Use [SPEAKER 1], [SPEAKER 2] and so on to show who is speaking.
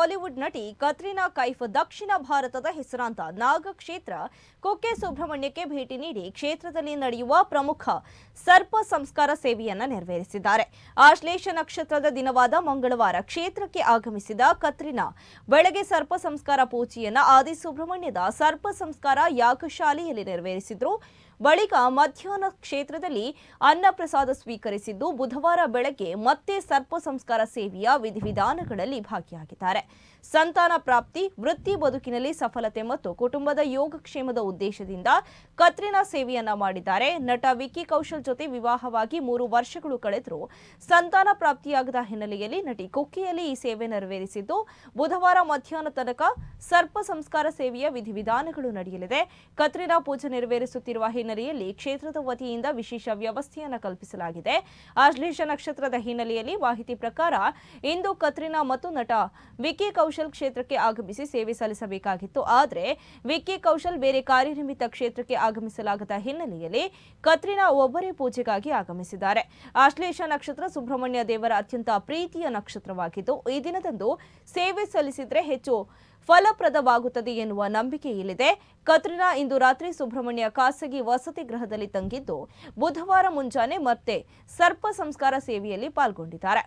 [SPEAKER 1] Hollywood ನಟಿ ಕತ್ರಿನಾ ಕೈಫ್ ದಕ್ಷಿಣ ಭಾರತದ ಹೆಸರಾಂತ ನಾಗ ಕ್ಷೇತ್ರ ಕುಕ್ಕೆ ಸುಬ್ರಹ್ಮಣ್ಯಕ್ಕೆ ಭೇಟಿ ನೀಡಿ ಕ್ಷೇತ್ರದಲ್ಲಿ ನಡೆಯುವ ಪ್ರಮುಖ ಸರ್ಪ ಸಂಸ್ಕಾರ ಸೇವೆಯನ್ನು ನೆರವೇರಿಸಿದ್ದಾರೆ. ಆಶ್ಲೇಷ ನಕ್ಷತ್ರದ ದಿನವಾದ ಮಂಗಳವಾರ ಕ್ಷೇತ್ರಕ್ಕೆ ಆಗಮಿಸಿದ ಕತ್ರಿನಾ ಬೆಳಗ್ಗೆ ಸರ್ಪ ಸಂಸ್ಕಾರ ಪೂಜೆಯನ್ನು ಆದಿ ಸುಬ್ರಹ್ಮಣ್ಯದ ಸರ್ಪ ಸಂಸ್ಕಾರ ಯಾಗಶಾಲೆಯಲ್ಲಿ ನೆರವೇರಿಸಿದ್ರು. ಬಳಿಕ ಮಧ್ಯಾಹ್ನ ಕ್ಷೇತ್ರದಲ್ಲಿ ಅನ್ನಪ್ರಸಾದ ಸ್ವೀಕರಿಸಿದ್ದು ಬುಧವಾರ ಬೆಳಗ್ಗೆ ಮತ್ತೆ ಸರ್ಪ ಸಂಸ್ಕಾರ ಸೇವೆಯ ವಿಧಿವಿಧಾನಗಳಲ್ಲಿ ಭಾಗಿಯಾಗಿದ್ದಾರೆ. ಸಂತಾನ ಪ್ರಾಪ್ತಿ, ವೃತ್ತಿ ಬದುಕಿನಲ್ಲಿ ಸಫಲತೆ ಮತ್ತು ಕುಟುಂಬದ ಯೋಗಕ್ಷೇಮದ ಉದ್ದೇಶದಿಂದ ಕತ್ರಿನಾ ಸೇವೆಯನ್ನ ಮಾಡಿದ್ದಾರೆ. ನಟ ವಿಕ್ಕಿ ಕೌಶಲ್ ಜೊತೆ ವಿವಾಹವಾಗಿ ಮೂರು ವರ್ಷಗಳು ಕಳೆದರೂ ಸಂತಾನ ಪ್ರಾಪ್ತಿಯಾಗದ ಹಿನ್ನೆಲೆಯಲ್ಲಿ ನಟಿ ಕುಕ್ಕಿಯಲ್ಲಿ ಈ ಸೇವೆ ನೆರವೇರಿಸಿದ್ದು, ಬುಧವಾರ ಮಧ್ಯಾಹ್ನ ತನಕ ಸರ್ಪ ಸಂಸ್ಕಾರ ಸೇವೆಯ ವಿಧಿವಿಧಾನಗಳು ನಡೆಯಲಿದೆ. ಕತ್ರಿನಾ ಪೂಜೆ ನೆರವೇರಿಸುತ್ತಿರುವ ಹಿನ್ನೆಲೆಯಲ್ಲಿ ಕ್ಷೇತ್ರದ ವತಿಯಿಂದ ವಿಶೇಷ ವ್ಯವಸ್ಥೆಯನ್ನು ಕಲ್ಪಿಸಲಾಗಿದೆ. ಆಶ್ಲೇಷ ನಕ್ಷತ್ರದ ಹಿನ್ನೆಲೆಯಲ್ಲಿ ಮಾಹಿತಿ ಪ್ರಕಾರ ಇಂದು ಕತ್ರಿನಾ ಮತ್ತು ನಟ ವಿಕಿ ಕೌಶಲ್ ಕ್ಷೇತ್ರಕ್ಕೆ ಆಗಮಿಸಿ ಸೇವೆ ಸಲ್ಲಿಸಬೇಕಾಗಿತ್ತು. ಆದರೆ ವಿಕಿ ಕೌಶಲ್ ಬೇರೆ ಕಾರ್ಯನಿಮಿತ್ತ ಕ್ಷೇತ್ರಕ್ಕೆ ಆಗಮಿಸಲಾಗದ ಹಿನ್ನೆಲೆಯಲ್ಲಿ ಕತ್ರಿನಾ ಒಬ್ಬರೇ ಪೂಜೆಗಾಗಿ ಆಗಮಿಸಿದ್ದಾರೆ. ಆಶ್ಲೇಷ ನಕ್ಷತ್ರ ಸುಬ್ರಹ್ಮಣ್ಯ ದೇವರ ಅತ್ಯಂತ ಪ್ರೀತಿಯ ನಕ್ಷತ್ರವಾಗಿದ್ದು, ಈ ದಿನದಂದು ಸೇವೆ ಸಲ್ಲಿಸಿದರೆ ಹೆಚ್ಚು ಫಲಪ್ರದವಾಗುತ್ತದೆ ಎನ್ನುವ ನಂಬಿಕೆ ಇಲ್ಲಿದೆ. ಕತ್ರಿನಾ ಇಂದು ರಾತ್ರಿ ಸುಬ್ರಹ್ಮಣ್ಯ ಖಾಸಗಿ ವಸತಿ ಗೃಹದಲ್ಲಿ ತಂಗಿದ್ದು, ಬುಧವಾರ ಮುಂಜಾನೆ ಮತ್ತೆ ಸರ್ಪ ಸಂಸ್ಕಾರ ಸೇವೆಯಲ್ಲಿ ಪಾಲ್ಗೊಂಡಿದ್ದಾರೆ.